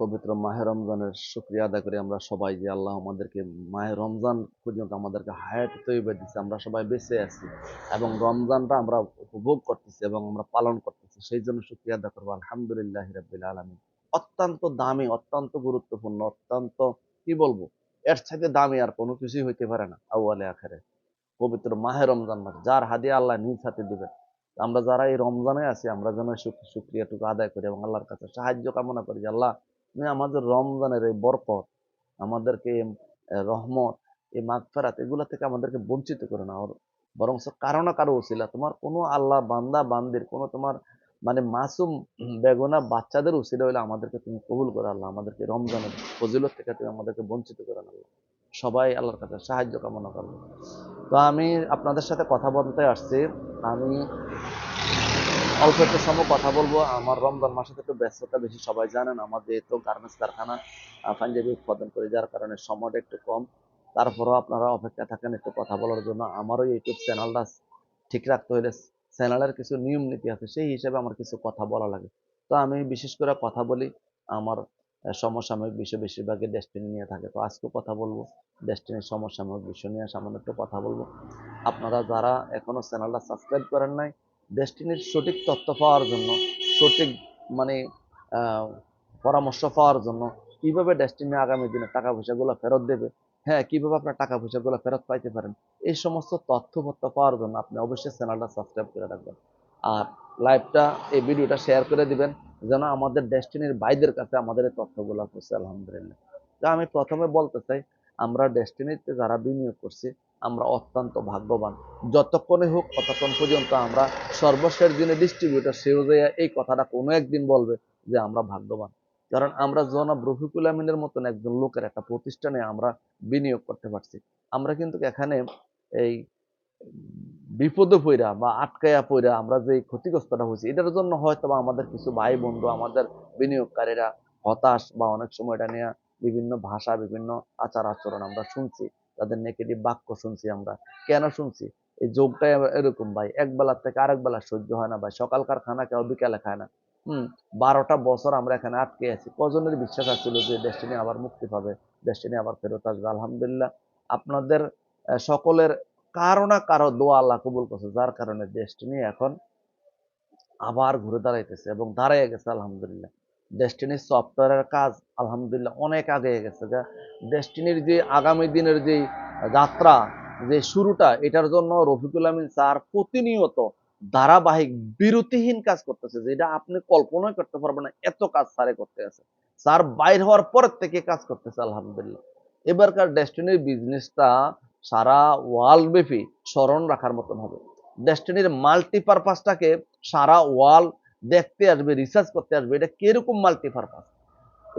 পবিত্র মাহে রমজানের শুক্রিয়া করি আমরা সবাই যে আল্লাহ আমাদেরকে মাহে রমজান পর্যন্ত আমাদেরকে হায়াত দিচ্ছে আমরা সবাই বেঁচে আছি এবং রমজানটা আমরা উপভোগ করতেছি এবং আমরা পালন করতেছি, সেই জন্য শুক্রিয়া করব। আলহামদুলিল্লাহ রাব্বিল আলামিন। অত্যন্ত দামি, অত্যন্ত গুরুত্বপূর্ণ, অত্যন্ত, কি বলব, এর সাথে দামি আর কোনো কিছুই হইতে পারে না, আউয়ালে আখেরে পবিত্র মাহে রমজান মাস, যার হাদিয়া আল্লাহ নিজ হাতে দিবেন। আমরা যারা এই রমজানে আছি, আমরা যেন শুক্রিয়াটুকু আদায় করি এবং আল্লাহর কাছে সাহায্য কামনা করি আল্লাহ, তুমি আমাদের রমজানের এই বরকত, আমাদেরকে রহমত, এই মাগফেরাত এগুলা থেকে আমাদেরকে বঞ্চিত করে না। বরং কারও না কারও উচিলা। তোমার কোনো আল্লাহ বান্দা, বান্দির, কোনো তোমার মানে মাসুম বেগুনা বাচ্চাদের উচিলা হইলে আমাদেরকে তুমি কবুল করে আল্লাহ। আমাদেরকে রমজানের ফজিলত থেকে তুমি আমাদেরকে বঞ্চিত করে না আল্লাহ। সবাই আল্লাহর কাছে সাহায্য কামনা করব তো আমি আপনাদের সাথে কথা বলতে আসছি। আমি অল্প একটু সময় কথা বলব। আমার রমজান মাসে একটু ব্যস্ততা বেশি, সবাই জানেন আমাদের তো গার্মেন্টস কারখানা পাঞ্জাবি উৎপাদন করি, যার কারণে সময়টা একটু কম। তারপরেও আপনারা অপেক্ষা থাকেন একটু কথা বলার জন্য। আমারও ইউটিউব চ্যানেলটা ঠিক রাখতে হলে চ্যানেলের কিছু নিয়ম নীতি আছে, সেই হিসেবে আমার কিছু কথা বলা লাগে। তো আমি বিশেষ করে কথা বলি আমার সমসাময়িক বিষয় বেশিরভাগই ডেস্টিনি নিয়ে থাকে। তো আজকে কথা বলব। ডেস্টিনির সমসাময়িক বিষয় নিয়ে সামান্য একটু কথা বলব। আপনারা যারা এখনও চ্যানেলটা সাবস্ক্রাইব করেন নাই ডেস্টিনির সঠিক তথ্য পাওয়ার জন্য, সঠিক মানে পরামর্শ পাওয়ার জন্য কীভাবে ডেস্টিনি আগামী দিনে টাকা পয়সাগুলো ফেরত দেবে হ্যাঁ কীভাবে আপনার টাকা পয়সাগুলো ফেরত পাইতে পারেন, এই সমস্ত তথ্যপত্র পাওয়ার জন্য আপনি অবশ্যই চ্যানেলটা সাবস্ক্রাইব করে রাখবেন। আর লাইভটা এই ভিডিওটা শেয়ার করে দিবেন। যেন আমাদের ডেস্টিনির বাইদের কাছে আমাদের এই তথ্যগুলো পৌঁছে, আলহামদুলিল্লাহ। তা আমি প্রথমে বলতে চাই, আমরা ডেস্টিনিতে যারা বিনিয়োগ করছি, আমরা অত্যন্ত ভাগ্যবান। যতক্ষণে হোক, ততক্ষণ পর্যন্ত আমরা সর্বশেষ দিনে ডিস্ট্রিবিউটার সেও যে এই কথাটা কোনো একদিন বলবে যে আমরা ভাগ্যবান। কারণ আমরা জনাব রফিকুল আমিনের মতন একজন লোকের একটা প্রতিষ্ঠানে আমরা বিনিয়োগ করতে পারছি। আমরা কিন্তু এখানে এই বিপদে পইরা বা আটকায়া পইরা আমরা যে ক্ষতিগ্রস্তটা হয়েছি, এটার জন্য হয়তো আমাদের কিছু ভাই বন্ধু আমাদের বিনিয়োগকারীরা হতাশ বা অনেক সময় এটা নিয়ে বিভিন্ন ভাষা, বিভিন্ন আচার আচরণ আমরা শুনছি, তাদের নেগেটিভ বাক্য শুনছি আমরা। কেন শুনছি? এই যোগটাই এরকম ভাই, এক বেলার থেকে আরেক বেলা সহ্য হয় না ভাই সকালকার খানা কেউ বিকালে খায় না। হম, বারোটা বছর আমরা এখানে আটকে আছি। কজনের বিশ্বাস আসছিল যে ডেস্টিনি আবার মুক্তি পাবে ডেস্টিনি আবার ফেরত আসবে। আলহামদুলিল্লাহ, আপনাদের সকলের কারও না কারও দোয়া আল্লাহ কবুল করছে, যার কারণে ডেস্টিনি এখন আবার ঘুরে দাঁড়াইতেছে এবং দাঁড়াইয়ে গেছে, আলহামদুলিল্লাহ। ডেস্টিনির সফটওয়্যারের কাজ, আলহামদুলিল্লাহ, অনেক আগে গেছে। যা ডেস্টিনির যে আগামী দিনের যে যাত্রা, যে শুরুটা, এটার জন্য রফিকুল আমিন স্যার প্রতিনিয়ত ধারাবাহিক বিরতিহীন কাজ করতেছে, যেটা আপনি কল্পনাই করতে পারবেন না, এত কাজ স্যারে করতে আছে। স্যার বাইর হওয়ার পর থেকে কাজ করতেছে, আলহামদুলিল্লাহ। এবারকার ডেস্টিনির বিজনেসটা সারা ওয়ার্ল্ড ব্যাপী স্মরণ রাখার মতন হবে। ডেস্টিনির মাল্টিপারপাসটাকে সারা ওয়ার্ল্ড দেখতে আসবে রিসার্চ করতে আসবে, এটা কীরকম মাল্টিপারপাস?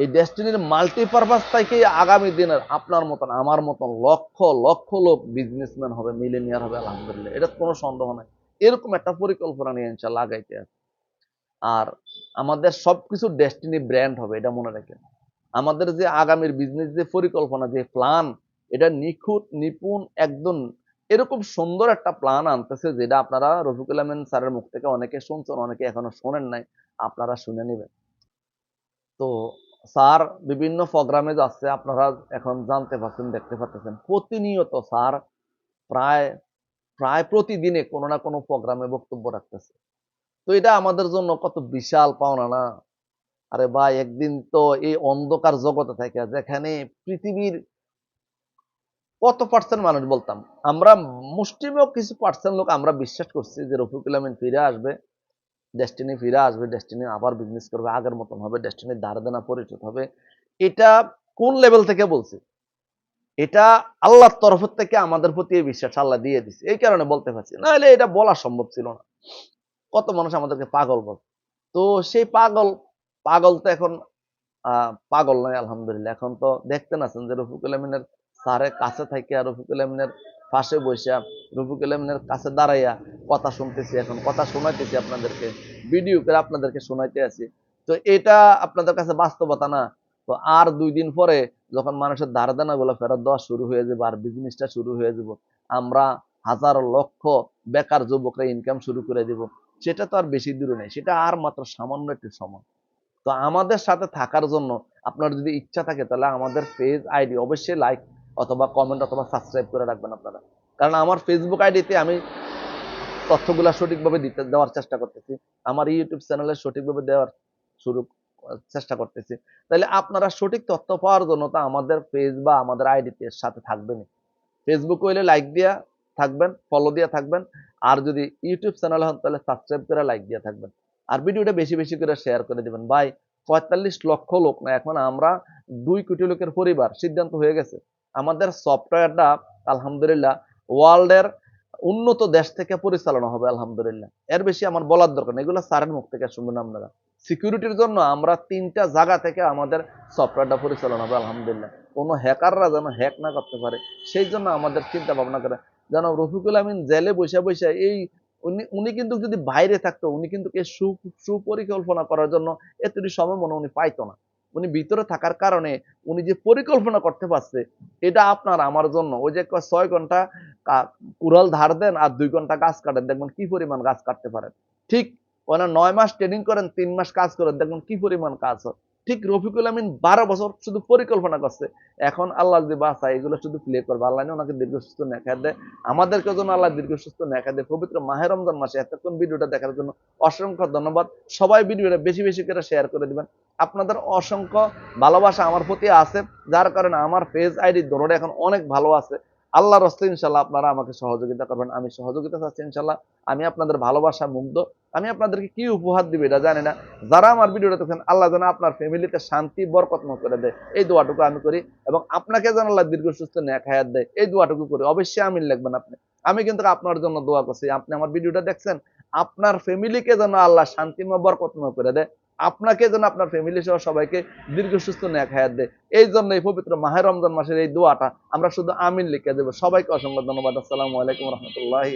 এই ডেস্টিনির মাল্টিপারপাস থেকে আগামী দিনের আপনার মতন, আমার মতন লক্ষ লক্ষ লোক বিজনেসম্যান হবে মিলেনিয়ার হবে, আলহামদুলিল্লাহ। এটা কোনো সন্দেহ নাই। এরকম একটা পরিকল্পনা নিয়ে ইনশাল্লাহ আগাইতে আর আমাদের সবকিছু ডেস্টিনি ব্র্যান্ড হবে, এটা মনে রাখেন। আমাদের যে আগামীর বিজনেস যে পরিকল্পনা, যে প্ল্যান এটা নিখুঁত, নিপুণ, একদম এরকম সুন্দর একটা প্ল্যান আনতেছে যেটা আপনারা রফিকুল আহমেদ স্যারের মুখ থেকে অনেকে শুনছেন, অনেকে এখনও শোনেন নাই, আপনারা শুনে নেবেন। তো স্যার বিভিন্ন প্রোগ্রামে যাচ্ছে, আপনারা এখন জানতে পারছেন, দেখতে পাচ্ছেন প্রতিনিয়ত স্যার প্রায় প্রায় প্রতিদিনে কোনো না কোনো প্রোগ্রামে বক্তব্য রাখতেছে। তো এটা আমাদের জন্য কত বিশাল পাওনা না? আরে ভাই, একদিন তো এই অন্ধকার জগতে থাকে, যেখানে পৃথিবীর কত পার্সেন্ট মানুষ বলতাম? আমরা মুষ্টিমেয় কিছু পার্সেন্ট লোক আমরা বিশ্বাস করছি যে রফিকুল আমিন ফিরে আসবে ডেস্টিনি ফিরে আসবে ডেস্টিনি আবার বিজনেস করবে, আগের মতন হবে ডেস্টিনির ধার দেনা পরিচিত হবে। এটা কোন লেভেল থেকে বলছি? এটা আল্লাহর তরফ থেকে আমাদের প্রতি এই বিশ্বাস আল্লাহ দিয়ে দিছে। এই কারণে বলতে পারছি, নাহলে এটা বলা সম্ভব ছিল না। কত মানুষ আমাদেরকে পাগল বল। তো সেই পাগল পাগল তো এখন পাগল নয়, আলহামদুলিল্লাহ। এখন তো দেখতেন আছেন যে রফিকুল আমিনের স্যারের কাছে থেকে আর রফিকুল আমিনের পাশে বসে রফিকুল আমিনের কাছে দাঁড়াইয়া কথা শুনতেছি এখন, কথা শোনাইতেছি আপনাদেরকে ভিডিও করে আপনাদেরকে শোনাইতে আছি। তো এটা আপনাদের কাছে বাস্তবতা না? তো আর দুই দিন পরে যখন মানুষের ধার দেনা গুলো ফেরত দেওয়া শুরু হয়ে যাবে আর বিজনেসটা শুরু হয়ে যাব, আমরা হাজার লক্ষ বেকার যুবকরা ইনকাম শুরু করে দিব। সেটা তো আর বেশি দূরে নেই, সেটা আর মাত্র সামান্য একটু সময়। তো আমাদের সাথে থাকার জন্য আপনার যদি ইচ্ছা থাকে তাহলে আমাদের পেজ আইডি অবশ্যই লাইক অথবা কমেন্ট অথবা সাবস্ক্রাইব করে রাখবেন আপনারা। কারণ আমার ফেসবুক আইডিতে আমি তথ্যগুলো সঠিকভাবে দিতে, দেওয়ার চেষ্টা করতেছি। আমার ইউটিউব চ্যানেলে সঠিকভাবে দেওয়ার শুরু, চেষ্টা করতেছি। তাহলে আপনারা সঠিক তথ্য পাওয়ার জন্য তো আমাদের পেজ বা আমাদের আইডিতে সাথে থাকবেনই। ফেসবুক হইলে লাইক দিয়া থাকবেন ফলো দিয়া থাকবেন। আর যদি ইউটিউব চ্যানেল হন তাহলে সাবস্ক্রাইব করে লাইক দিয়া থাকবেন। আর ভিডিওটা বেশি বেশি করে শেয়ার করে দিবেন। ভাই, পঁয়তাল্লিশ লক্ষ লোক না, এখন আমরা দুই কোটি লোকের পরিবার, সিদ্ধান্ত হয়ে গেছে। আমাদের সফটওয়্যারটা, আলহামদুলিল্লাহ, ওয়ার্ল্ডের উন্নত দেশ থেকে পরিচালনা হবে, আলহামদুলিল্লাহ। এর বেশি আমার বলার দরকার নেই। এগুলো স্যারের মুখ থেকে শুনবেন আপনারা। সিকিউরিটির জন্য আমরা তিনটা জায়গা থেকে আমাদের সফটওয়্যারটা পরিচালনা হবে, আলহামদুলিল্লাহ। কোনো হ্যাকাররা যেন হ্যাক না করতে পারে, সেই জন্য আমাদের চিন্তা ভাবনা করে। যেন রফিকুল আমিন জেলে বসে বসে এই উনি উনি কিন্তু যদি বাইরে থাকতো, উনি কিন্তু সুপরিকল্পনা করার জন্য এতটি সময় মনে উনি পাইতো না। উনি ভিতরে থাকার কারণে উনি যে পরিকল্পনা করতে পারছে, এটা আপনার আমার জন্য। ওই যে ছয় ঘণ্টা কুড়াল ধার দেন আর দুই ঘণ্টা গাছ কাটেন, দেখবেন কি পরিমাণ গাছ কাটতে পারেন। ঠিক ওনার নয় মাস ট্রেনিং করেন, তিন মাস কাজ করেন, দেখবেন কি পরিমাণ কাজ হয়। ঠিক রফিকুল আমিন বারো বছর শুধু পরিকল্পনা করছে। এখন আল্লাহ যদি বাসা এগুলো শুধু প্লে করবে। আল্লাহ ওনাকে দীর্ঘ সুস্থ নেখা দেয়। আমাদেরকে যেন আল্লাহ দীর্ঘ সুস্থ নেখা দেয়। পবিত্র মাহের রমজান মাসে এতক্ষণ ভিডিওটা দেখার জন্য অসংখ্য ধন্যবাদ। সবাই ভিডিওটা বেশি বেশি করে শেয়ার করে দিবেন। আপনাদের অসংখ্য ভালোবাসা আমার প্রতি আছে, যার কারণে আমার পেজ আইডি দৌড়ে এখন অনেক ভালো আছে। আল্লাহ রস্তে ইনশাল্লাহ আপনারা আমাকে সহযোগিতা করবেন। আমি সহযোগিতা চাচ্ছি ইনশাল্লাহ আমি আপনাদের ভালোবাসা মুগ্ধ। আমি আপনাদেরকে কি উপহার দিবে এটা জানি না। যারা আমার ভিডিওটা দেখছেন, আল্লাহ যেন আপনার ফ্যামিলিতে শান্তি বরকতম করে দেয়। এই দোয়াটুকু আমি করি এবং আপনাকে যেন আল্লাহ দীর্ঘ সুস্থ ন্যাক হায়াত দেয়। এই দোয়াটুকু করি। অবশ্যই আমি লিখবেন আপনি। আমি কিন্তু আপনার জন্য দোয়া করছি। আপনি আমার ভিডিওটা দেখছেন, আপনার ফ্যামিলিকে যেন আল্লাহ শান্তিময় বরকতময় করে দেয়। আপনাকে যেন আপনার ফ্যামিলি সহ সবাইকে দীর্ঘ সুস্থ ন্যাক হায়াত দেয়। এই জন্য এই পবিত্র মাহের রমজান মাসের এই দোয়াটা আমরা শুধু আমিন লিখে দেবো। সবাইকে অসংখ্য ধন্যবাদ। আসসালামু আলাইকুম রহমতুল্লাহি